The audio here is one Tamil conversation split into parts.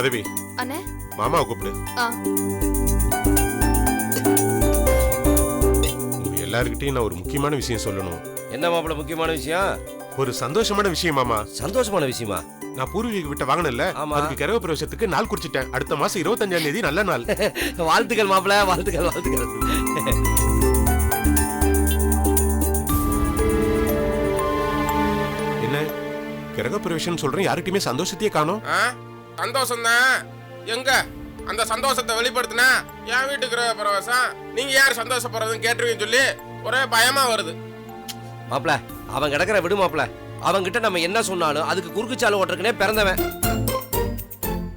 மாதவி. அண்ணே. மாமாவை கூப்பிடு. ஆ. உங்க எல்லாருக்கிட்டையும் நான் ஒரு முக்கியமான விஷயம் சொல்லணும். என்ன மாப்பிள்ள முக்கியமான விஷயம்? ஒரு சந்தோஷமான விஷயம் மாமா. சந்தோஷமான விஷயமா? நான் பூர்வீக விட்ட வாங்கினல ஆமா. அதுக்கு கிரக பிரவேசத்துக்கு நாள் குறிச்சிட்டேன். அடுத்த மாசம் இருபத்தஞ்சாம் தேதி நல்ல நாள். வாழ்த்துக்கள் மாப்பிள்ள வாழ்த்துக்கள் வாழ்த்துக்கள். என்ன? கிரக பிரவேசம் சொல்றேன் யார்கிட்டயுமே சந்தோஷத்தையே காணோம்? சந்தோஷம் தான் எங்க? அந்த சந்தோஷத்தை வெளிப்படுத்தினா என் வீட்டுக்கு பிரவேசம். நீங்க யார் சந்தோஷப்படுறதுன்னு கேட்டுருவீங்கன்னு சொல்லி ஒரே பயமா வருது. மாப்பிள்ள அவன் கிடக்குற விடு மாப்பிள்ள அவன்கிட்ட நம்ம என்ன சொன்னாலும் அதுக்கு குறுக்குச்சாலை ஓட்டுறதுக்குனே பிறந்தவன்.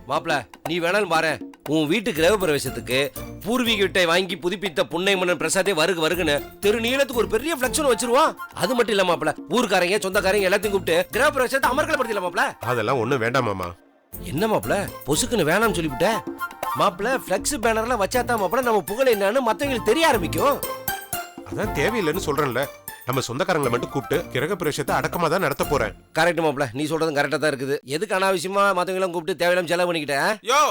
மாப்பிள்ள நீ வேணாலும் பாரு. உன் வீட்டு கிரக பிரவேசத்துக்கு பூர்வீக வீட்டை வாங்கி புதுப்பித்த புன்னை மன்னன் பிரசாதே வருக வருகுன்னு தெரு நீளத்துக்கு ஒரு பெரிய ஃபிளக்ஷன் வச்சிருவான். அது மட்டும் இல்ல மாப்பிள்ள ஊர்க்காரங்க சொந்தக்காரங்க எல்லாத்தையும் கூப்பிட்டு கிரக பிரவேசத்தை அமர்க்கலப்படுத்தல மாப்பிள்ள அதெல்லாம் ஒண்ணும் வேண்டாம் மாமா. என்ன மாப்பிள? பொசுக்குன்னு வேணாம்னு சொல்லிவிட்ட? மாப்பிள ஃபிளக்ஸ் பேனர்லாம் வச்சாதான் மாப்பிள நம்ம புகழ் என்னன்னு மத்தவங்களுக்கு தெரிய ஆரம்பிக்கும். அதான் தேவையில்லைன்னு சொல்றேன்ல. நம்ம சொந்தக்காரங்களை மட்டும் கூப்பிட்டு கிரக பிரவேசத்தை அடக்கமா தான் நடத்த போறேன். கரெக்ட் மாப்பிள நீ சொல்றதும் கரெக்டா தான் இருக்குது. எதுக்கு அனாவசியமா மத்தவங்களும் கூப்பிட்டு தேவையில்லாம செலவு பண்ணிக்கிட்டேன் யோ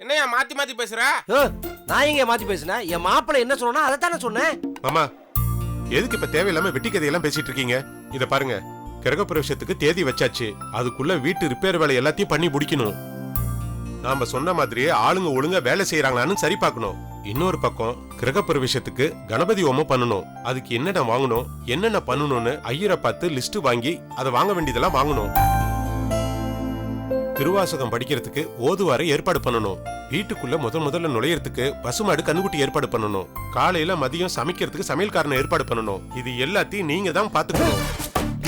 என்னையா மாத்தி மாத்தி பேசுற? ஆ, நான் எங்க மாத்தி பேசினேன் என் மாப்பிள என்ன சொன்னா அதை தானே சொன்னேன். மாமா எதுக்கு இப்ப தேவையில்லாம வெட்டி கதையெல்லாம் பேசிட்டு இருக்கீங்க? இத பாருங்க. கிரக பிரவேசத்துக்கு தேதி வச்சாச்சு. அதுக்குள்ள வீட்டு ரிப்பேர் வேலை எல்லாத்தையும் பண்ணி முடிக்கணும். நாம சொன்ன மாதிரியே ஆளுங்க ஒழுங்கா வேலை செய்யறாங்களான்னு சரி பார்க்கணும். இன்னொரு பக்கம் கிரக பிரவேசத்துக்கு கணபதி ஹோமம் பண்ணணும். அதுக்கு என்னென்ன வாங்கணும் என்னென்ன பண்ணணும்னு ஐயரை பார்த்து லிஸ்ட் வாங்கி அதை வாங்க வேண்டியதெல்லாம் வாங்கணும். திருவாசகம் படிக்கிறதுக்கு ஓதுவாரை ஏற்பாடு பண்ணணும். வீட்டுக்குள்ள முதல் முதல்ல நுழையறதுக்கு பசுமாடு கண்ணுக்குட்டி ஏற்பாடு பண்ணணும். காலையில மதியம் சமைக்கிறதுக்கு சமையல்காரனை ஏற்பாடு பண்ணணும். இது எல்லாத்தையும் நீங்க தான் பாத்துக்கணும்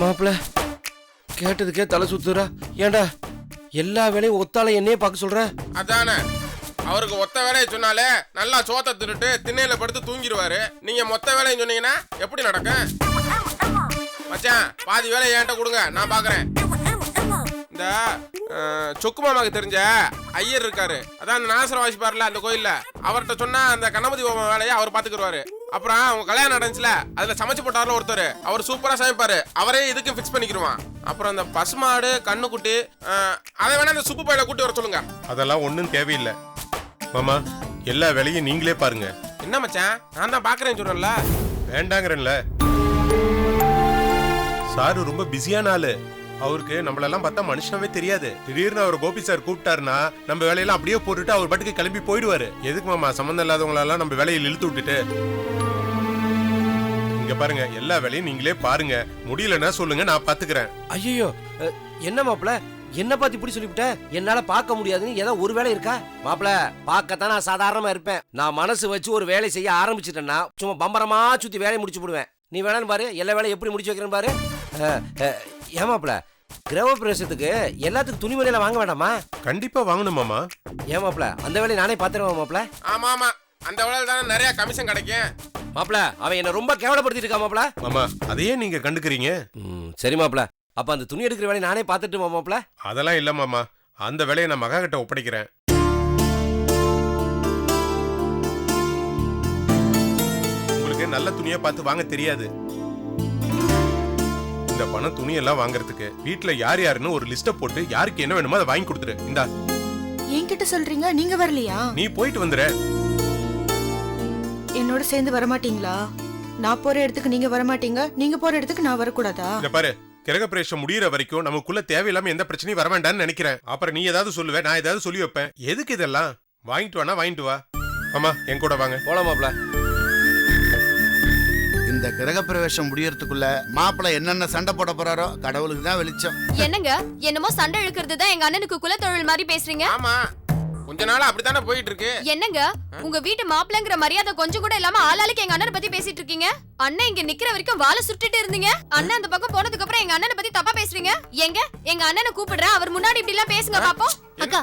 மாப்பிள்ள கேட்டதுக்கே தலை சுத்துறா. ஏன்டா எல்லா வேலையும் ஒத்தால என்னையே பார்க்க சொல்ற? அதானே. அவருக்கு ஒத்த வேலையை சொன்னாலே நல்லா சோத்தை தின்னுட்டு திண்ணையில படுத்து தூங்கிடுவாரு. நீங்க மொத்த வேலையை சொன்னீங்கன்னா எப்படி நடக்கும் மச்சான் பாதி வேலையை என்கிட்ட கொடுங்க. நான் பாக்குறேன். இந்த சொக்கு மாமாக்கு தெரிஞ்ச ஐயர் இருக்காரு. அதான் அந்த நாசரம் வாசிப்பார்ல அந்த கோயில்ல. அவர்கிட்ட சொன்னா அந்த கணபதி ஹோமம் வேலையை அவர் பாத்துக்கிடுவாரு அப்புறம் அவங்க கல்யாணம் நடந்துச்சுல அதுல சமைச்சு போட்டார்ல ஒருத்தர். அவர் சூப்பரா சமைப்பாரு. அவரே இதுக்கு ஃபிக்ஸ் பண்ணிக்கிருவான். அப்புறம் அந்த பசுமாடு கண்ணுக்குட்டி அதை வேணா அந்த சுப்பு பையில கூட்டி வர சொல்லுங்க. அதெல்லாம் ஒண்ணும் தேவையில்லை. மாமா எல்லா வேலையும் நீங்களே பாருங்க. என்ன மச்சான்? நான் தான் பாக்குறேன்னு சொல்றேன்ல வேண்டாங்கிறேன்ல. சாரு ரொம்ப பிஸியான ஆளு. அவருக்கு நம்மளெல்லாம் பார்த்தா மனுஷனவே தெரியாது. திடீர்னு அவர் கோபி சார் கூப்பிட்டாருன்னா நம்ம வேலையெல்லாம் அப்படியே போட்டுட்டு அவர் பாட்டுக்கு கிளம்பி போயிடுவாரு. எதுக்கு மாமா சம்மந்தம் இல்லாதவங்களெல்லாம் நம்ம வேலையை இழுத்து விட்டுட்டு? இங்க பாருங்க எல்லா வேலையும் நீங்களே பாருங்க. முடியலன்னா சொல்லுங்க நான் பாத்துக்கிறேன். ஐயோ என்ன மாப்பிள? என்ன பார்த்து இப்படி சொல்லிவிட்ட? என்னால பார்க்க முடியாதுன்னு ஏதோ ஒரு வேலை இருக்கா? மாப்பிள பார்க்கத்தான் நான் சாதாரணமா இருப்பேன். நான் மனசு வச்சு ஒரு வேலை செய்ய ஆரம்பிச்சிட்டேன்னா சும்மா பம்பரமா சுத்தி வேலையை முடிச்சு விடுவேன் நீ வேணான்னு பாரு எல்லா வேலையும் எப்படி முடிச்சு வைக்கிறேன்னு பாரு. அஹ், ஏன் மாப்பிள? கிரக பிரவேசத்துக்கு எல்லாத்துக்கும் துணிமணியெல்லாம் வாங்க வேண்டாமா? கண்டிப்பா வாங்கணும் மாமா. ஏன் மாப்பிள? அந்த வேலையை நானே பாத்துருவேன் மாப்பிள. ஆமா ஆமா. அந்த வேலையில தானே நிறைய கமிஷன் கிடைக்கும். மாப்பிள அவன் என்ன ரொம்ப கேவலப்படுத்திட்டு இருக்கா மாப்பிள. மாமா அதையே நீங்க கண்டுக்கிறீங்க. சரி மாப்பிள. அப்ப அந்த துணி எடுக்கிற வேலையை நானே பார்த்துட்டு மாப்பிள? அதெல்லாம் இல்ல மாமா. அந்த வேலையை நான் மகா கிட்ட ஒப்படைக்கிறேன். உங்களுக்கு நல்ல துணியா பார்த்து வாங்க தெரியாது. பணம் துணியெல்லாம் வாங்குறதுக்கு. வீட்ல யார் யாருன்னு ஒரு லிஸ்ட போட்டு யாருக்கு என்ன வேணுமோ அதை வாங்கி கொடுத்துரு இந்தா. என்கிட்ட சொல்றீங்க? நீங்க வரலையா? நீ போயிட்டு வந்துரு. என்னோட சேர்ந்து வரமாட்டீங்களா? நான் போற இடத்துக்கு நீங்க வரமாட்டீங்க? நீங்க போற இடத்துக்கு நான் வரக்கூடாதா? இந்த பாரு கிரகப்பிரவேசம் முடியிற வரைக்கும் நமக்குள்ள தேவையில்லாம எந்த பிரச்சனையும் வர வேண்டாம்னு நினைக்கிறேன். அப்புறம் நீ ஏதாவது சொல்லுவ நான் ஏதாவது சொல்லி வைப்பேன். எதுக்கு இதெல்லாம்? வாங்கிட்டு வானா வாங்கிட்டு வா. ஆமா என் கூட வாங்க. போலாம் மாப்பிள. இந்த கிரகப்பிரவேசம் முடியறதுக்குள்ள மாப்பிள்ளை என்னென்ன சண்டை போட போறாரோ கடவுளுக்கு தான் வெளிச்சம். என்னங்க? என்னமோ சண்டை இழுக்கிறது தான் எங்க அண்ணனுக்கு குலத்தொழில் மாதிரி பேசுறீங்க? ஆமா. கொஞ்ச நாளா அப்படித்தானே போயிட்டு இருக்கு என்னங்க? உங்க வீட்டு மாப்பிள்ளைங்கிற மரியாதை கொஞ்சம் கூட இல்லாம ஆளாளுக்கு எங்க அண்ணனை பத்தி பேசிட்டு இருக்கீங்க அண்ணன் இங்க நிக்கிற வரைக்கும் வாழை சுட்டுட்டு இருந்தீங்க. அண்ணன் அந்த பக்கம் போனதுக்கு அப்புறம் எங்க அண்ணனை பத்தி தப்பா பேசுறீங்க? எங்க எங்க அண்ணனை கூப்பிடுறேன். அவர் முன்னாடி இப்படி எல்லாம் பேசுங்க பாப்போம். அக்கா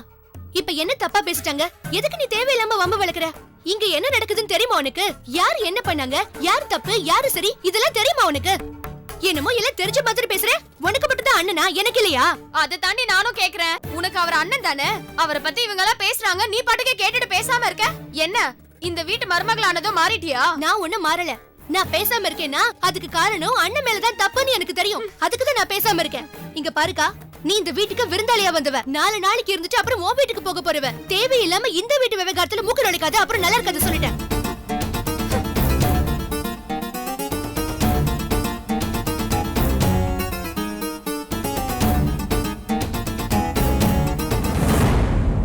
இப்ப என்ன தப்பா பேசிட்டாங்க? எதுக்கு நீ தேவையில்லாம வம்பு வளர்க்குற? இங்க என்ன நடக்குதுன்னு தெரியுமா உனக்கு? யார் என்ன பண்ணாங்க? யார் தப்பு? யாரு சரி? இதெல்லாம் தெரியுமா உனக்கு? என்னமோ எல்லாம் தெரிஞ்ச மாதிரி பேசுற? உனக்கு மட்டும் தான் அண்ணனா? எனக்கு இல்லையா? அதை தாண்டி நானும் கேக்குறேன். உனக்கு அவர் அண்ணன் தானே? அவரை பத்தி இவங்க எல்லாம் பேசுறாங்க. நீ பாட்டுக்கே கேட்டுட்டு பேசாம இருக்க. என்ன? இந்த வீட்டு மருமகளானதும் மாறிட்டியா? நான் ஒண்ணும் மாறல. நான் பேசாம இருக்கேன்னா அதுக்கு காரணம் அண்ணன் மேலதான் தப்புன்னு எனக்கு தெரியும். அதுக்கு தான் நான் பேசாம இருக்கேன். இங்க பாருக்கா. நீ இந்த வீட்டுக்கு விருந்தாளியா வந்தவ. நாலு நாளைக்கு இருந்துட்டு அப்புறம் உன் வீட்டுக்கு போக போறவ. தேவையில்லாம இந்த வீட்டு விவகாரத்துல மூக்கு நுழைக்காத அப்புறம் நல்லா இருக்காது சொல்லிட்டேன்.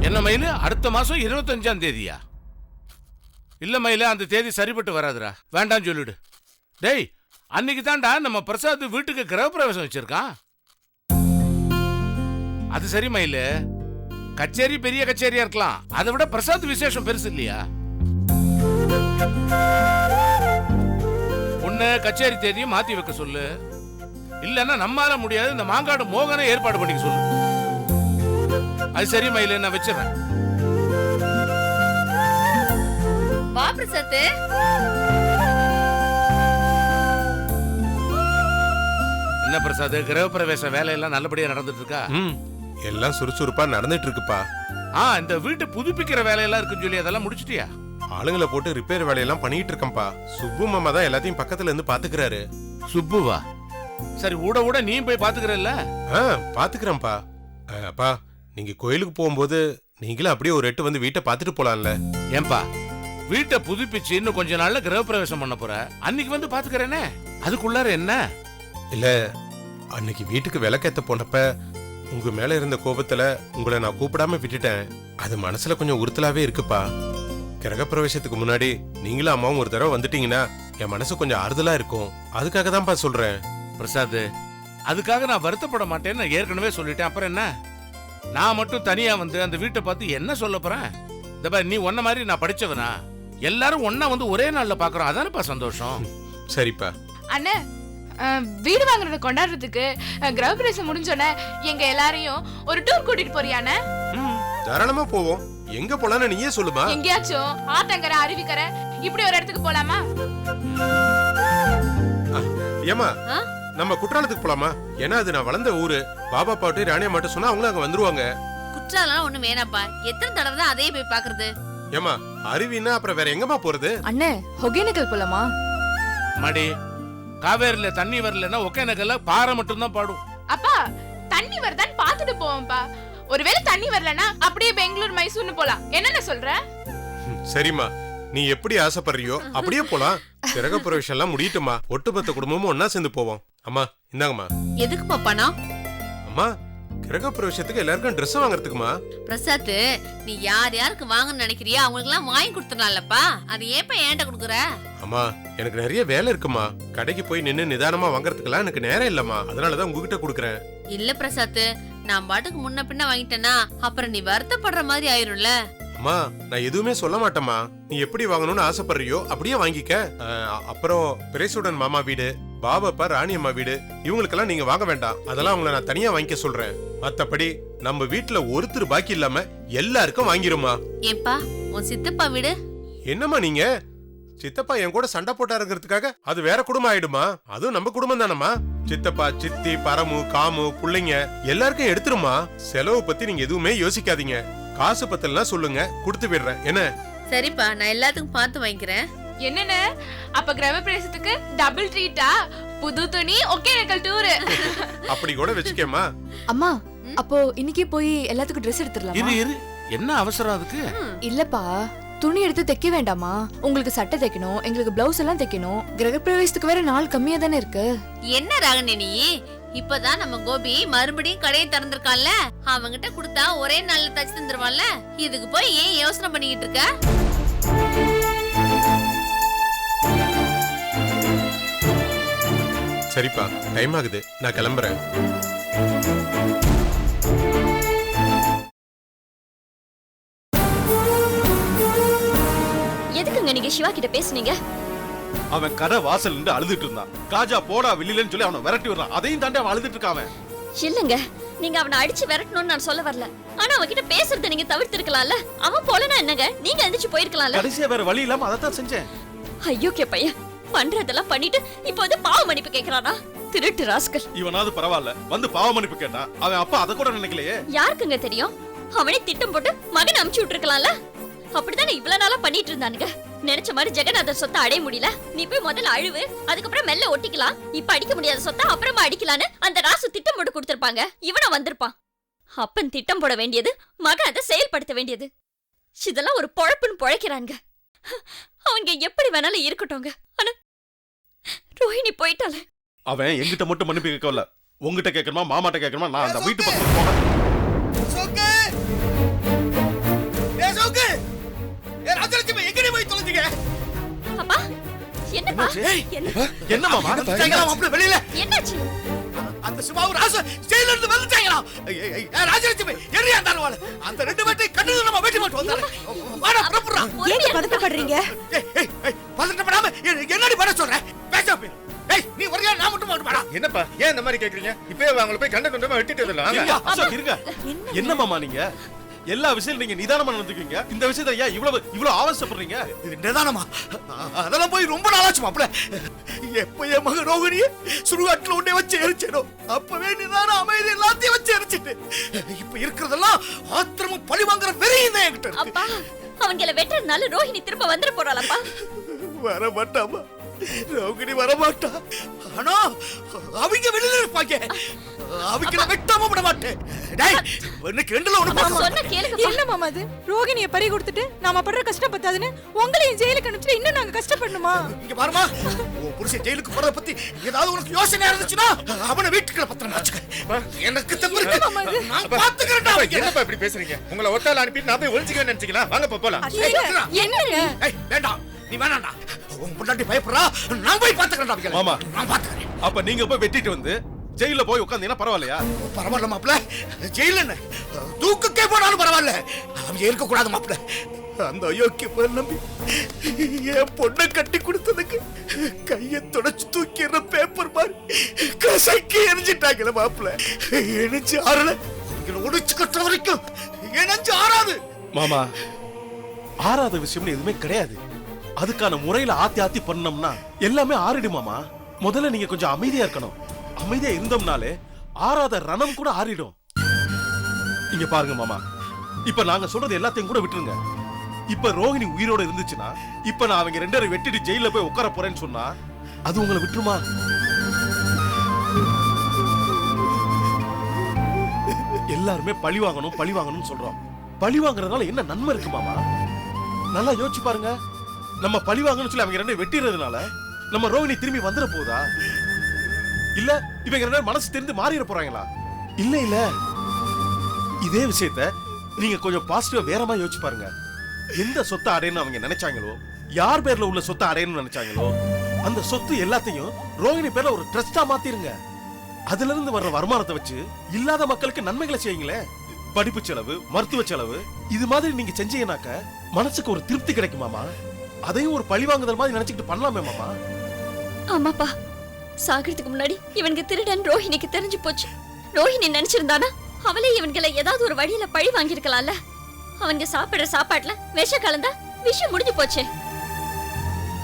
என்ன மயிலு? அடுத்த மாசம் இருபத்தஞ்சாம் தேதியா? இல்ல மயில அந்த தேதி சரிப்பட்டு வராதுடா. வேண்டாம் சொல்லிடு. டேய் அன்னைக்கு தான்டா நம்ம பிரசாத் வீட்டுக்கு கிரகப்பிரவேசம் வச்சிருக்கான். அது சரி மயிலு. கச்சேரி பெரிய கச்சேரியா இருக்கலாம். அதை விட பிரசாத் விசேஷம் பெருசு இல்லையா? ஒண்ணு கச்சேரி தேதியை மாத்தி வைக்க சொல்லு. இல்லன்னா நம்மால முடியாது இந்த மாங்காடு மோகனை ஏற்பாடு பண்ணிக்க சொல்லு. அது சரி மயிலு நான் வச்சிடறேன். வா பிரசாத் என்ன பிரசாத் கிரகப்பிரவேச வேலையெல்லாம் நல்லபடியா நடந்துட்டு இருக்கா? ம். எல்லாம் சுறுசுறுப்பா நடந்துட்டு இருக்குப்பா ஆ இந்த வீட்டை புதுப்பிக்கிற வேலையெல்லாம் இருக்குன்னு சொல்லி அதெல்லாம் முடிச்சிட்டியா? ஆளுங்களை போட்டு ரிப்பேர் வேலையெல்லாம் பண்ணிட்டு இருக்கேன்ப்பா சுப்பு மாமா தான் எல்லாத்தையும் பக்கத்துல இருந்து பாத்துக்கிறாரு. சுப்புவா? சரி ஊட ஊட நீ போய் பாத்துக்கிறல்ல? ஆ பாத்துக்கிறேன்ப்பா. ஆ, அப்பா நீங்க கோயிலுக்கு போகும்போது நீங்களும் அப்படியே ஒரு எட்டு வந்து வீட்டை பார்த்துட்டு போலாம்ல. ஏன்பா வீட்டை புதுப்பிச்சு இன்னும் கொஞ்ச நாள்ல கிரகப்பிரவேசம் பண்ண போற. அன்னைக்கு வந்து பாத்துக்கிறேனே? அதுக்குள்ளார என்ன? இல்ல அன்னைக்கு வீட்டுக்கு விளக்கேத்த போனப்ப உங்க மேல இருந்த கோபத்துல உங்களை நான் கூப்பிடாம விட்டுட்டேன். அது மனசுல கொஞ்சம் உறுத்தலாவே இருக்குப்பா. கிரகப்பிரவேசத்துக்கு முன்னாடி நீங்களும் அம்மாவும் ஒரு தடவை வந்துட்டீங்கன்னா என் மனசு கொஞ்சம் ஆறுதலா இருக்கும். அதுக்காக தான்ப்பா சொல்றேன். பிரசாத் அதுக்காக நான் வருத்தப்பட மாட்டேன்னு நான் ஏற்கனவே சொல்லிட்டேன். அப்புறம் என்ன? நான் மட்டும் தனியா வந்து அந்த வீட்டை பார்த்து என்ன சொல்ல போறேன்? இந்த நீ ஒன்ன மாதிரி நான் படிச்சவனா? எல்லாரும் ஒண்ணா வந்து ஒரே நாள்ல பாக்குறோம் அதானப்பா சந்தோஷம்? சரிப்பா. அண்ணே வீடு வாங்குறத கொண்டாடுறதுக்கு கிரகப்பிரவேசம் முடிஞ்சோடனே எங்க எல்லாரையும் ஒரு டூர் கூட்டிட்டு போறியாண்ணே? ம். தாராளமா போவோம். எங்க போலான்னு நீயே சொல்லுமா? எங்கேயாச்சும் ஆத்தங்கரை அருவிக்கரை இப்படி ஒரு இடத்துக்கு போலாமா? ஏமா ஆ? நம்ம குற்றாலத்துக்கு போலாமா? ஏன்னா அது நான் வளர்ந்த ஊரு. பாபா பாட்டு ராணியா மாட்டு சொன்னா அவங்களும் அங்க வந்துருவாங்க. குற்றாலம் ஒண்ணு வேணாப்பா. எத்தனை தடவை தான் அதே போய் பாக்குறது ஏமா அருவின்னா அப்புறம் வேற எங்கம்மா போறது? அண்ணே ஒகேனக்கல் போலாமா? மடி காவேரியில தண்ணி வரலன்னா ஒகேனக்கல்ல பாறை மட்டும்தான் பாடும். அப்பா தண்ணி வருதான்னு பாத்துட்டு போவோம்ப்பா. ஒருவேளை தண்ணி வரலனா அப்படியே பெங்களூர் மைசூர்னு போலாம். என்னென்ன சொல்ற? சரிம்மா. நீ எப்படி ஆசைப்படுறியோ அப்படியே போலாம். கிரக பிரவேசம் எல்லாம் முடியட்டுமா ஒட்டுமொத்த குடும்பமும் ஒன்னா சேர்ந்து போவோம். அம்மா இந்தாங்கம்மா. எதுக்குப்பா பணம் அம்மா கிரக பிரவேசத்துக்கு எல்லாருக்கும் Dress வாங்குறதுக்குமா? பிரசாத் நீ யார் யாருக்கு வாங்கன்னு நினைக்கிறியோ அவங்களுக்கு எல்லாம் வாங்கி கொடுத்துடலாம்லப்பா. அது ஏப்பா என்கிட்ட கொடுக்குற? அம்மா எனக்கு நிறைய வேலை இருக்குமா. கடைக்கு போய் நின்னு நிதானமா வாங்குறதுக்கெல்லாம் எனக்கு நேரம் இல்லம்மா. அதனாலதான் உங்ககிட்ட கொடுக்குறேன். இல்ல பிரசாத் நான் பாட்டுக்கு முன்ன பின்ன வாங்கிட்டேனா அப்புறம் நீ வருத்தப்படுற மாதிரி ஆயிரும்ல. அம்மா நான் எதுவுமே சொல்ல மாட்டேம்மா. நீ எப்படி வாங்கணும்னு ஆசைப்படுறியோ அப்படியே வாங்கிக்க. அப்புறம் பிரேசுடன் மாமா வீடு பாபாப்பா ராணி அம்மா வீடு இவங்களுக்கெல்லாம் நீங்க வாங்க வேண்டாம். அதெல்லாம் அவங்கள நான் தனியா வாங்கிக்க சொல்றேன். மத்தபடி நம்ம வீட்ல ஒருத்தர் பாக்கி இல்லாம எல்லாருக்கும் வாங்கிருமா ஏன்பா உன் சித்தப்பா வீடு? என்னம்மா நீங்க? சித்தப்பா என் கூட சண்டை போட்டாருங்கிறதுக்காக அது வேற குடும்பம் ஆயிடுமா? அதுவும் நம்ம குடும்பம் தானம்மா. சித்தப்பா சித்தி பரமு காமு புள்ளைங்க எல்லாருக்கும் எடுத்துருமா செலவு பத்தி நீங்க எதுவுமே யோசிக்காதீங்க. காசு பத்தலாம் சொல்லுங்க கொடுத்து விடுறேன். என்ன? சரிப்பா நான் எல்லாத்துக்கும் பார்த்து வாங்கிக்கிறேன். என்னென்ன? அப்ப கிரகப்பிரவேசத்துக்கு டபுள் ட்ரீட்டா புது துணி ஒகேனக்கல் டூரு அப்படி கூட வச்சுக்கேம்மா. அம்மா அப்போ இன்னைக்கே போய் எல்லாத்துக்கும் ட்ரெஸ் இரு எடுத்துடலாமா? இரு என்ன அவசரம் அதுக்கு? இல்லப்பா துணி எடுத்து தைக்க வேண்டாமா? உங்களுக்கு சட்டை தைக்கணும் எங்களுக்கு பிளவுஸ் எல்லாம் தைக்கணும். கிரகப்பிரவேசத்துக்கு வேற நாள் கம்மியா தானே இருக்கு. என்ன ராகனே நீ இப்பதான் நம்ம கோபி மறுபடியும் கடையை திறந்திருக்கான்ல? அவங்கிட்ட கொடுத்தா ஒரே நாள்ல தச்சு தந்துருவான்ல? இதுக்கு போய் ஏன் யோசனை பண்ணிக்கிட்டு இருக்க? சரிப்பா டைம் ஆகுது. நான் கிளம்புறேன். எதுக்குங்க நீங்க சிவா கிட்ட பேசுனீங்க? அவன் கடை வாசல் நின்று அழுதுட்டு இருந்தான். காஜா போடா வெளியிலன்னு சொல்லி அவனை விரட்டி விடுறான். அதையும் தாண்டி அவன் அழுதுட்டு இருக்கான் இல்லங்க. நீங்க அவனை அடிச்சு விரட்டணும்னு நான் சொல்ல வரல. ஆனா அவன்கிட்ட பேசுறதை நீங்க தவிர்த்திருக்கலாம்ல? அவன் போலனா என்னங்க? நீங்க எந்திரிச்சு போயிருக்கலாம்ல? கடைசியா வேற வழி இல்லாம அதைத்தான் செஞ்சேன். ஐயோ கே பையன் பண்றதெல்லாம் பண்ணிட்டு இப்போ வந்து பாவ மன்னிப்பு கேக்குறானா? திருட்டு ராஸ்கல். இவனாவது பரவாயில்ல. வந்து பாவ மன்னிப்பு கேட்டான் அவன் அப்பா அதை கூட நினைக்கலையே. யாருக்குங்க தெரியும்? அவனே திட்டம் போட்டு மகன் அமுச்சு விட்டுருக்கலாம்ல? அப்படித்தானே இவ்வளவு நாளா பண்ணிட்டு இருந்தானுங்க? நினைச்ச மாதிரி ஜெகநாதர் சொத்தை அடைய முடியல. நீ போய் முதல்ல அழுவு அதுக்கப்புறம் மெல்ல ஒட்டிக்கலாம். இப்ப அடிக்க முடியாத சொத்தை அப்புறமா அடிக்கலான்னு அந்த ராசு திட்டம் போட்டு கொடுத்திருப்பாங்க. இவன வந்திருப்பான். அப்பன் திட்டம் போட வேண்டியது மகன் அதை செயல்படுத்த வேண்டியது. இதெல்லாம் ஒரு பொழப்புன்னு பொழைக்கிறாங்க. அவங்க எப்படி வேணாலும் இருக்கட்டும்ங்க. ஆனா ரோஹிணி போயிட்டால அவன் எங்கிட்ட மட்டும் மன்னிப்பு கேட்கல உங்ககிட்ட கேட்கணுமா மாமாட்ட கேட்கணுமா? நான் அந்த வீட்டு பக்கம் போனேன் என்ன? மாமா மாப்பிள்ள வெளியில என்னாச்சு? அந்த சிவாவு ராசு ஜெயில இருந்து வந்துட்டாங்களா ராஜலட்சுமி எரியா அந்த ஆளு அந்த ரெண்டு பேட்டை கண்ணு நம்ம வெட்டி மாட்டு வந்தாரு. வாடா புறப்புறா ஏங்க பதட்டப்படுறீங்க? ஏய் ஏய் ஏய் பதட்டப்படாம என்னடி பண்ண சொல்ற? பேச ஏய் நீ வரியா நான் மட்டும் மாட்டு என்னப்பா ஏன் இந்த மாதிரி கேக்குறீங்க? இப்பவே அவங்கள போய் கண்ட கொண்டு வெட்டிட்டு வரலாம் இருங்க, நீங்க? எல்லா விஷயம் நீங்க நிதானமா நடந்துக்கீங்க இந்த விஷயத்தை ஏன் இவ்வளவு இவ்வளவு அவசரப்படுறீங்க இது நிதானமா? அதெல்லாம் போய் ரொம்ப நாளாச்சு மாப்பிள. எப்ப என் மகன் ரோகிணிய சுடுகாட்டுல உன்னை வச்சு எரிச்சனோ அப்பவே நிதான அமைதி எல்லாத்தையும் வச்சு எரிச்சிட்டு. இப்ப இருக்கிறதெல்லாம் ஆத்திரமும் பழி வாங்குற வெறியும் தான் என்கிட்ட அவங்கள வெட்டறதுனால ரோஹிணி திரும்ப வந்துட போறாளப்பா. வர மாட்டாமா ரோகிணி வர மாட்டா ஆனா அவங்க வெளியில இருப்பாங்க. அவங்கள வெட்டாம விட மாட்டேன் டேய் இன்னைக்கு ரெண்டுல ஒண்ணு சொன்ன கேளுங்க என்ன மாமா அது? ரோகிணிய பறி கொடுத்துட்டு நாம படுற கஷ்டம் பத்தாதுன்னு உங்களையும் ஜெயிலுக்கு அனுப்பிச்சு இன்னும் நாங்க கஷ்டப்படணுமா? இங்க பாருமா உன் புருஷன் ஜெயிலுக்கு போறத பத்தி ஏதாவது உனக்கு யோசனை இருந்துச்சுன்னா அவனை வீட்டுக்குள்ள பத்திரமா வச்சுக்க. எனக்கு தப்பு இருக்கு. நான் பாத்துக்கிறேன்டா. என்னப்பா இப்படி பேசுறீங்க? உங்களை ஒத்தால அனுப்பி நான் போய் ஒளிஞ்சுக்க நினைச்சீங்களா? வாங்க போலாம். என்னங்க? ஏய், வேண்டாம். நீ வேணாம்டா. உன் பொண்டாட்டி பயப்படுறா. நான் போய் பாத்துக்கிறேன்டா அவங்களை. மாமா. நான் பாத்துக்கிறேன் அப்ப நீங்க போய் வெட்டிட்டு வந்து ஜெயில போய் உட்காந்தீங்கன்னா பரவாயில்லையா? பரவாயில்ல மாப்பிள. ஜெயில என்ன? தூக்குக்கே போனாலும் பரவாயில்ல. அவங்க இருக்க கூடாது மாப்பிள. அந்த அயோக்கிய பேர் நம்பி என் பொண்ணை கட்டி கொடுத்ததுக்கு கையை தொடச்சு தூக்கிற பேப்பர் மாதிரி கசக்கி எரிஞ்சிட்டாங்களே மாப்பிள. எரிஞ்சு ஆறல. அவங்களை ஒடிச்சு கட்டுற வரைக்கும் இணைஞ்சு ஆறாது. மாமா ஆறாத விஷயம்னு எதுவுமே கிடையாது. அதுக்கான முறையில ஆத்தி ஆத்தி பண்ணோம்னா எல்லாமே ஆறிடுமாமா முதல்ல நீங்க கொஞ்சம் அமைதியா இருக்கணும். அமைதியா இருந்தோம்னாலே ஆறாத ரணம் கூட ஆறிடும். இங்க பாருங்க மாமா. இப்ப நாங்க சொல்றது எல்லாத்தையும் கூட விட்டுருங்க. இப்ப ரோகிணி உயிரோட இருந்துச்சுன்னா இப்ப நான் அவங்க ரெண்டு பேரும் வெட்டிட்டு ஜெயில போய் உட்கார போறேன்னு சொன்னா அது உங்களை விட்டுருமா? எல்லாருமே பழி வாங்கணும் பழி வாங்கணும்னு சொல்றோம். பழி வாங்குறதுனால என்ன நன்மை இருக்கு மாமா? நல்லா யோசிச்சு பாருங்க. நம்ம பழி வாங்கணும்னு சொல்லி அவங்க ரெண்டு வெட்டிடுறதுனால நம்ம ரோஹிணி திரும்பி வந்துட போதா? இல்ல இவங்க ரெண்டு பேரும் மனசு தெரிந்து மாறிட போறாங்களா? இல்ல இல்ல. இதே விஷயத்த நீங்க கொஞ்சம் பாசிட்டிவா வேற மாதிரி யோசிச்சு பாருங்க. எந்த சொத்தை அடையணும்னு அவங்க நினைச்சாங்களோ யார் பேர்ல உள்ள சொத்தை அடையணும்னு நினைச்சாங்களோ அந்த சொத்து எல்லாத்தையும் ரோஹிணி பேர்ல ஒரு ட்ரஸ்டா மாத்திருங்க. அதுல இருந்து வர்ற வருமானத்தை வச்சு இல்லாத மக்களுக்கு நன்மைகளை செய்யுங்களேன் படிப்பு செலவு மருத்துவ செலவு இது மாதிரி நீங்க செஞ்சீங்கன்னாக்க மனசுக்கு ஒரு திருப்தி கிடைக்குமாமா அதையும் ஒரு பழி வாங்குதல் மாதிரி நினைச்சிட்டு பண்ணலாமே மாமா. ஆமாப்பா. சாகிறதுக்கு முன்னாடி இவனுக்கு திருடன் ரோஹிணிக்கு தெரிஞ்சு போச்சு. ரோஹிணி நினைச்சிருந்தானா? அவளே இவன்களை ஏதாவது ஒரு வழியில பழி வாங்கியிருக்கலாம்ல. அவங்க சாப்பிடுற சாப்பாட்டுல விஷம் கலந்தா விஷம் முடிஞ்சு போச்சே.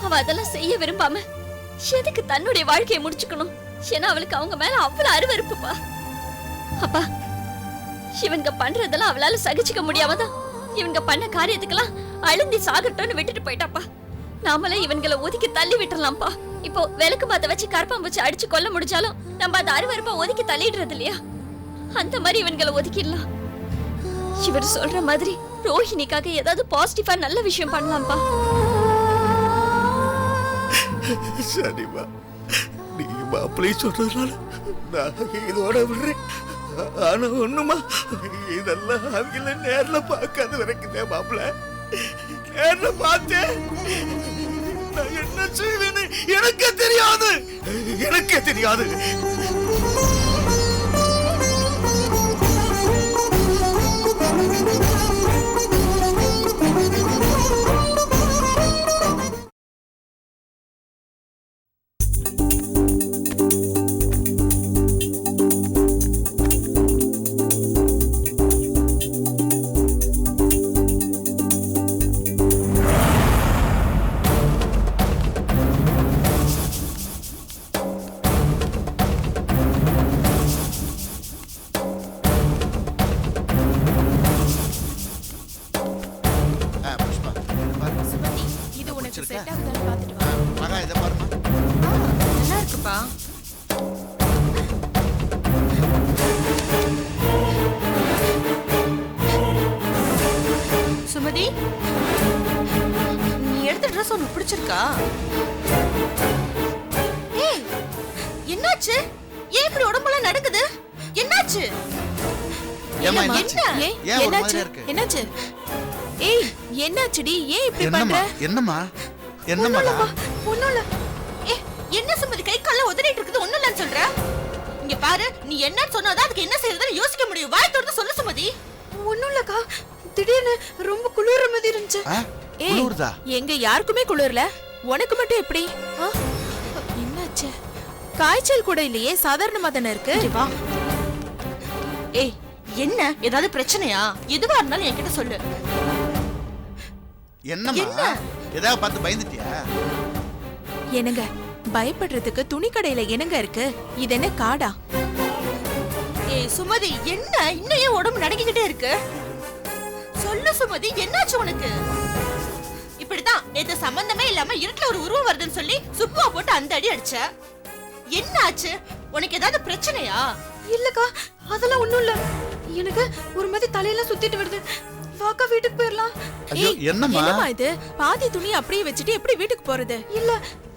அவ அதெல்லாம் செய்ய விரும்பாம எதுக்கு தன்னுடைய வாழ்க்கையை முடிச்சுக்கணும்? ஏன்னா அவளுக்கு அவங்க மேல அவ்வளவு அருவருப்புப்பா. அப்பா இவங்க பண்றதெல்லாம் அவளால சகிச்சுக்க முடியாமதான் இவங்க பண்ண காரியத்துக்கெல்லாம் அழுந்தி சாகட்டும்னு விட்டுட்டு போயிட்டாப்பா. நாமளே இவன்களை ஒதுக்கி தள்ளி விட்டுறலாம்ப்பா. இப்போ விளக்கு மாத்த வச்சு கருப்பம் வச்சு அடிச்சு கொல்ல முடிஞ்சாலும் நம்ம அந்த அருவருப்பா ஒதுக்கி தள்ளிடுறது இல்லையா? அந்த மாதிரி இவன்களை ஒதுக்கிடலாம். இவர் சொல்ற மாதிரி ரோஹிணிக்காக ஏதாவது பாசிட்டிவா நல்ல விஷயம் பண்ணலாம்ப்பா. சரிம்மா. நீ மாப்பிள்ளை சொல்றதுனால நான் இதோட விடுறேன். ஆனா ஒண்ணுமா? இதெல்லாம் அவங்கள நேர்ல பார்க்காத வரைக்குதே மாப்பிள்ள. என்ன பார்த்தேன் நான் என்ன செய்வேன்னு எனக்கே தெரியாது. எனக்கே தெரியாது. பார்த்துட்டு நல்லா இருக்குப்பா. சுமதி நீ எடுத்த ட்ரெஸ் உனக்கு பிடிச்சிருக்கா? ஏய் என்னாச்சு? ஏன் இப்படி உடம்புலாம் நடக்குது என்னாச்சு? ஏம்மா, என்னம்மா? என்னாச்சு? என்னாச்சு? இருக்கு? என்னாச்சு? ஏய் என்னாச்சுடி? ஏன் இப்படி பண்ற? என்னம்மா? என்னம்மா ஒண்ணும் இல்ல. ஏய் என்ன சுமதி கை கால்ல உதறிட்டு இருக்குது ஒண்ணும் இல்லன்னு சொல்ற? இங்க பாரு நீ என்ன சொன்னாதான் அதுக்கு என்ன செய்யறதுன்னு யோசிக்க முடியும். வாய் திறந்து சொல்லு சுமதி. ஒண்ணும் இல்லக்கா. திடீர்னு ரொம்ப குளிர மாதிரி இருந்துச்சு. ஏய் குளிருதா? எங்க யாருக்குமே குளிரல. உனக்கு மட்டும் எப்படி? என்னாச்சு? காய்ச்சல் கூட இல்லையே சாதாரணமா தானே இருக்கு? வா. ஏய் என்ன? ஏதாவது பிரச்சனையா? எதுவா இருந்தாலும் என்கிட்ட சொல்லு. என்னம்மா? ஏதாவது பார்த்து பயந்துட்டியா? என்னங்க பயப்படுறதுக்கு துணி கடையில என்னங்க இருக்கு? இது என்ன காடா? ஏய் சுமதி என்ன? இன்னும் ஏன் உடம்பு நடுங்கிக்கிட்டே இருக்கு? சொல்லு சுமதி என்னாச்சு உனக்கு? இப்படிதான் நேத்து சம்பந்தமே இல்லாம இருட்டுல ஒரு உருவம் வருதுன்னு சொல்லி சுப்புவா போட்டு அந்த அடி அடிச்ச. என்ன ஆச்சு உனக்கு ஏதாவது பிரச்சனையா? இல்லக்கா அதெல்லாம் ஒண்ணும் இல்ல. எனக்கு ஒரு மாதிரி தலையெல்லாம் சுத்திட்டு வருது. வாக்கா வீட்டுக்கு போயிடலாம் ஐயோ, என்னம்மா? என்னம்மா இது? பாதி துணி அப்படியே வச்சுட்டு எப்படி வீட்டுக்கு போறது? இல்ல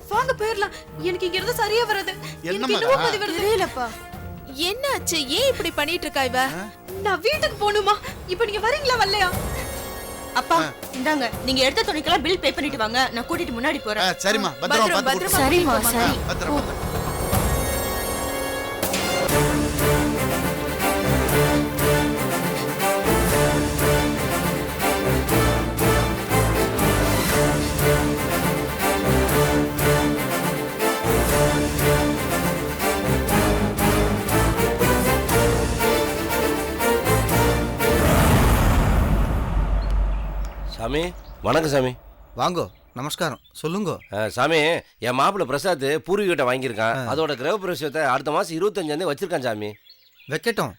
வாங்க போயிடலாம் எனக்கு இங்க இருந்து சரியா வராது. என்னம்மா? தெரியலப்பா. என்னாச்சு? ஏன் இப்படி பண்ணிட்டு இருக்கா இவ? நான் வீட்டுக்கு போகணுமா? இப்போ நீங்க வரீங்களா வரலையா? அப்பா இந்தாங்க. நீங்க எடுத்த துணிக்கெல்லாம் பில் பே பண்ணிட்டு வாங்க. நான் கூட்டிட்டு முன்னாடி ஆ, போறேன் சரிம்மா பத்திரமா பத்திரமா, பார்த்து பத்திரமா சரிம்மா, சரி. பத்திரமா பத்திரமா. சாமி. வணக்கம் சாமி. வாங்கோ நமஸ்காரம். சொல்லுங்க. சாமி என் மாப்பிள்ள பிரசாத் பூர்வீகிட்ட வாங்கியிருக்கான். அதோட கிரக பிரவேசத்தை அடுத்த மாசம் இருபத்தஞ்சாந்தேதி வச்சிருக்கான் சாமி. வைக்கட்டும்.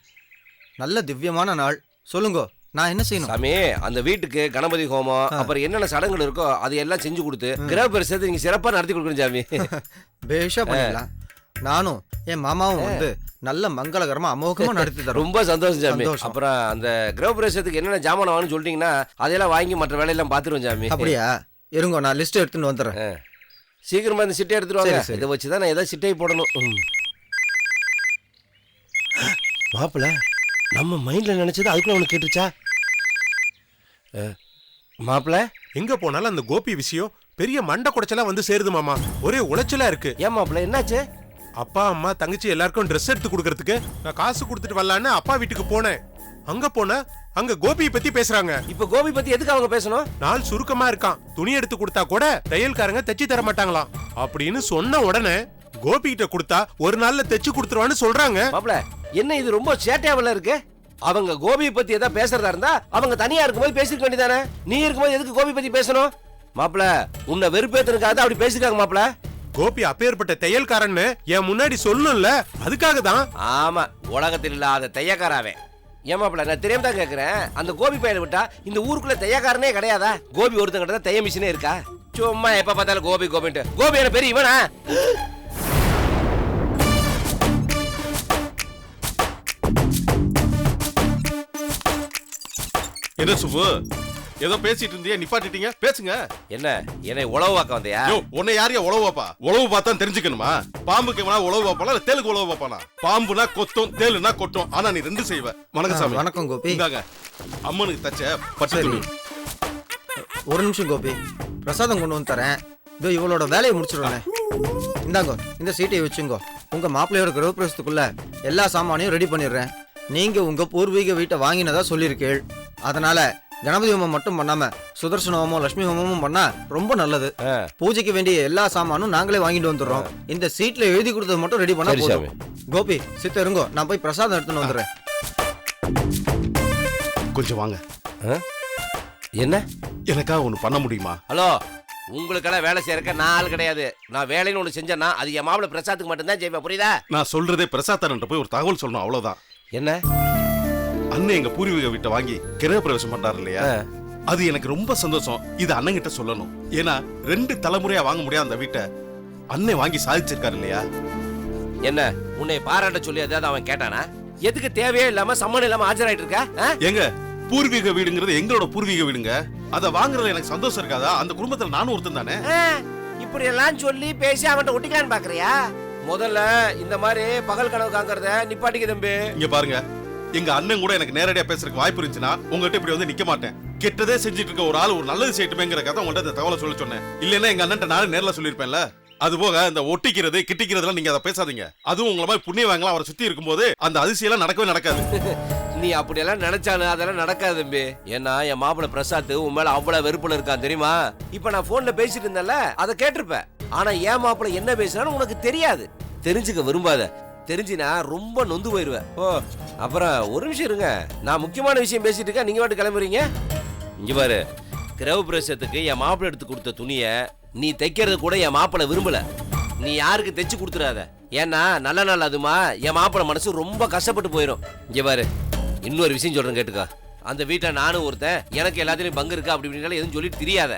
நல்ல திவ்யமான நாள். சொல்லுங்க நான் என்ன செய்யணும்? சாமி அந்த வீட்டுக்கு கணபதி ஹோமம் அப்புறம் என்னென்ன சடங்குகள் இருக்கோ அது எல்லாம் செஞ்சு கொடுத்து கிரக பிரவேசத்தை நீங்க சிறப்பா நடத்தி கொடுக்கணும் சாமி. பேஷா பண்ணிடலாம். நானும் என் மாமாவும் வந்து நல்ல மங்களகரமா அமோகமா நடத்தி தரோம் ரொம்ப சந்தோஷம் சாமி. சந்தோஷம். அப்புறம் அந்த கிரக பிரவேசத்துக்கு என்னென்ன ஜாமான் வாங்கணும்னு சொல்லிட்டீங்கன்னா அதையெல்லாம் வாங்கி மற்ற வேலையெல்லாம் பாத்துருவோம் சாமி. அப்படியா? இருங்க நான் லிஸ்ட் எடுத்துன்னு வந்துடுறேன் சீக்கிரமா இந்த சிட்டை எடுத்துட்டு வாங்க. சரி, சரி. இதை வச்சு தான் நான் ஏதாவது சிட்டையை போடணும். ம். மாப்பிள நம்ம மைண்ட்ல நினைச்சது அதுக்குள்ள உனக்கு கேட்டுச்சா மாப்பிள? எங்க போனாலும் அந்த கோபி விஷயம் பெரிய மண்டை குடைச்சலா வந்து சேருது மாமா. ஒரே உளைச்சலா இருக்கு. ஏன் மாப்பிள என்னாச்சு? அப்பா அம்மா தங்கச்சி எல்லாருக்கும் ட்ரெஸ் எடுத்து கொடுக்கறதுக்கு நான் காசு கொடுத்துட்டு வரலான்னு அப்பா வீட்டுக்கு போனேன். அங்க போன அங்க கோபியை பத்தி பேசுறாங்க. இப்ப கோபி பத்தி எதுக்கு அவங்க பேசணும்? நாள் சுருக்கமா இருக்கான். துணி எடுத்து கொடுத்தா கூட தையல்காரங்க தைச்சு தர மாட்டாங்களாம். அப்படின்னு சொன்ன உடனே கோபி கிட்ட கொடுத்தா ஒரு நாள்ல தைச்சு கொடுத்துருவான்னு சொல்றாங்க. மாப்பிள என்ன இது ரொம்ப சேட்டையாவல இருக்கு? அவங்க கோபி பத்தி ஏதாவது பேசுறதா இருந்தா அவங்க தனியா இருக்கும்போது பேசிருக்க வேண்டியதானே? நீ இருக்கும்போது எதுக்கு கோபி பத்தி பேசணும்? மாப்பிள உன்னை வெறுப்பேத்தனுக்காக அப்படி பேசிருக்காங்க மாப்பிள கோபி அப்பேற்பட்ட தையல்காரன்னு என் முன்னாடி சொல்லணும்ல. அதுக்காக தான் ஆமா உலகத்தில் இல்லாத தையக்காராவே ஏன் மாப்பிள நான் தெரியாம தான் கேக்குறேன். அந்த கோபி பையனை விட்டா இந்த ஊருக்குள்ள தையக்காரனே கிடையாதா? கோபி ஒருத்தங்கிட்ட தான் தைய மிஷினே இருக்கா? சும்மா எப்ப பார்த்தாலும் கோபி கோபின்ட்டு. கோபி என்ன பெரிய இவனா? என்ன சுப்பு? ஏதோ பேசிட்டு இருந்தியா நிப்பாட்டிட்டீங்க. பேசுங்க. என்ன? என்னை உழவு வாக்க வந்தியா உன்னை யாரையா உழவு பாப்பா உழவு பார்த்தா தெரிஞ்சுக்கணுமா? பாம்புக்கு எவனா உழவு பாப்பானா இல்ல தேலுக்கு உழவு பாப்பானா பாம்புனா கொத்தும் தேலுனா கொட்டும். ஆனா நீ ரெண்டு செய்வ. வணக்கம் சாமி. வணக்கம் கோபி. இந்தாங்க. அம்மனுக்கு தச்ச சரி. துணி. ஒரு நிமிஷம் கோபி. பிரசாதம் கொண்டு வந்து தரேன். இதோ இவளோட வேலையை முடிச்சிடுறேன் இந்தாங்க இந்த சீட்டை வச்சுங்கோ. உங்க மாப்பிள்ளையோட கிரகப்பிரவேசத்துக்குள்ள எல்லா சாமானையும் ரெடி பண்ணிடுறேன். நீங்க உங்க பூர்வீக வீட்டை வாங்கினதா சொல்லியிருக்கீள். அதனால கணபதி ஹோமம் மட்டும் பண்ணாம சுதர்சன ஹோமம் லட்சுமி ஹோமமும் பண்ணா ரொம்ப நல்லது. பூஜைக்கு வேண்டிய எல்லா சாமானும் நாங்களே வாங்கிட்டு வந்துடுறோம். இந்த சீட்ல எழுதி கொடுத்தது மட்டும் ரெடி பண்ணா போதும். கோபி சித்த இருங்கோ. நான் போய் பிரசாதம் எடுத்துன்னு வந்துடுறேன். கொஞ்சம் வாங்க. என்ன? எனக்காக ஒண்ணு பண்ண முடியுமா? ஹலோ உங்களுக்கெல்லாம் வேலை செய்யறக்க நான் ஆள் கிடையாது. நான் வேலைன்னு ஒன்று செஞ்சேன்னா அது என் மாப்பிள பிரசாத்துக்கு மட்டும்தான் செய்வேன். புரியுதா? நான் சொல்றதே பிரசாத்தரன்ட்ட போய் ஒரு தகவல் சொல்லணும் அவ்வளவுதான். என்ன? அண்ணன் எங்க பூர்வீக வீட்டை வாங்கி கிரக பிரவேசம் பண்றாரு இல்லையா அது எனக்கு ரொம்ப சந்தோஷம். இது அண்ணன் கிட்ட சொல்லணும். ஏன்னா ரெண்டு தலைமுறையா வாங்க முடியாத அந்த வீட்டை அண்ணன் வாங்கி சாதிச்சிருக்காரு இல்லையா? என்ன உன்னை பாராட்ட சொல்லி ஏதாவது அவன் கேட்டானா? எதுக்கு தேவையே இல்லாம சம்மன் இல்லாம ஆஜராயிட்டு இருக்க? எங்க பூர்வீக வீடுங்கிறது எங்களோட பூர்வீக வீடுங்க. அதை வாங்குறதுல எனக்கு சந்தோஷம் இருக்காதா? அந்த குடும்பத்துல நானும் ஒருத்தன் தானே? இப்படி எல்லாம் சொல்லி பேசி அவன்கிட்ட ஒட்டிக்கலான்னு பாக்குறியா? முதல்ல இந்த மாதிரி பகல் கனவு காங்கறத நிப்பாட்டிக்க தம்பி. இங்க பாருங்க. எங்க அண்ணன் கூட எனக்கு நேரடியா பேசுறதுக்கு வாய்ப்பு இருந்துச்சுன்னா உங்ககிட்ட இப்படி வந்து நிக்க மாட்டேன். கெட்டதே செஞ்சுட்டு இருக்க ஒரு ஆள் ஒரு நல்லது செய்யட்டுமேங்கிற கதை உங்கள்கிட்ட இந்த தகவலை சொல்ல சொன்னேன். இல்லைன்னா எங்க அண்ணன் நானும் நேரில் சொல்லியிருப்பேன்ல. அது போக இந்த ஒட்டிக்கிறது கிட்டிக்கிறதுலாம் நீங்க அதை பேசாதீங்க. அதுவும் உங்களை மாதிரி புண்ணிய வாங்கலாம் அவரை சுத்தி இருக்கும்போது அந்த அதிசயம் நடக்கவே நடக்காது. நீ அப்படியெல்லாம் நினைச்சாலும் அதெல்லாம் நடக்காது தம்பி. ஏன்னா என் மாப்பிள்ள பிரசாத் உன் மேல அவ்வளவு வெறுப்புல இருக்கான் தெரியுமா? இப்ப நான் போன்ல பேசிட்டு இருந்தேன்ல அதை கேட்டிருப்பேன். ஆனா என் மாப்பிள்ள என்ன பேசுறான்னு உனக்கு தெரியாது. தெரிஞ்சுக்க விரும்பாத. தெரிஞ்சினா ரொம்ப நொந்து போயிடுவேன் ஓ அப்புறம் ஒரு நிமிஷம் இருங்க. நான் முக்கியமான விஷயம் பேசிட்டு இருக்கேன். நீங்க வாட்டு கிளம்புறீங்க? இங்க பாரு. கிரவ பிரசத்துக்கு என் மாப்பிள்ளை எடுத்து கொடுத்த துணியை நீ தைக்கிறது கூட என் மாப்பிள்ளை விரும்பல. நீ யாருக்கு தைச்சு கொடுத்துறாத ஏன்னா நல்ல நாள் அதுமா என் மாப்பிள்ளை மனசு ரொம்ப கஷ்டப்பட்டு போயிடும் இங்க பாரு. இன்னொரு விஷயம் சொல்றேன் கேட்டுக்கோ. அந்த வீட்டில் நானும் ஒருத்தன். எனக்கு எல்லாத்துலேயும் பங்கு இருக்கா அப்படி இப்படினாலும் எதுவும் சொல்லிட்டு தெரியாத.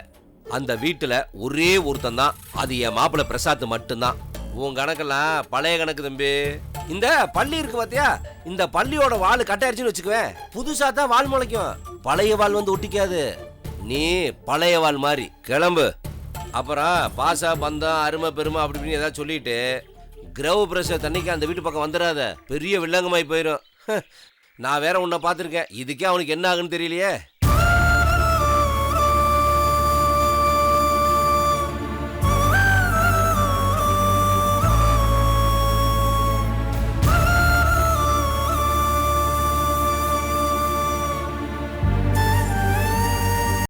அந்த வீட்டில் ஒரே ஒருத்தன் தான். அது என் மாப்பிள்ளை பிரசாத் மட்டும்தான். உன் கணக்கெல்லாம் பழைய கணக்கு தம்பி. இந்த பள்ளி இருக்கு பாத்தியா? இந்த பள்ளியோட வால் கட்டாயிருச்சுன்னு வச்சுக்குவேன். புதுசா தான் வால் முளைக்கும். பழைய வால் வந்து ஒட்டிக்காது. நீ பழைய வால் மாதிரி கிளம்பு. அப்புறம் பாசா பந்தம் அருமை பெருமை அப்படி இப்படின்னு ஏதாவது சொல்லிட்டு கிரவ பிரச தண்ணிக்கு அந்த வீட்டு பக்கம் வந்துடாத பெரிய வில்லங்கமாய் போயிடும் நான் வேற உன்னை பார்த்துருக்கேன். இதுக்கே அவனுக்கு என்ன ஆகுன்னு தெரியலையே.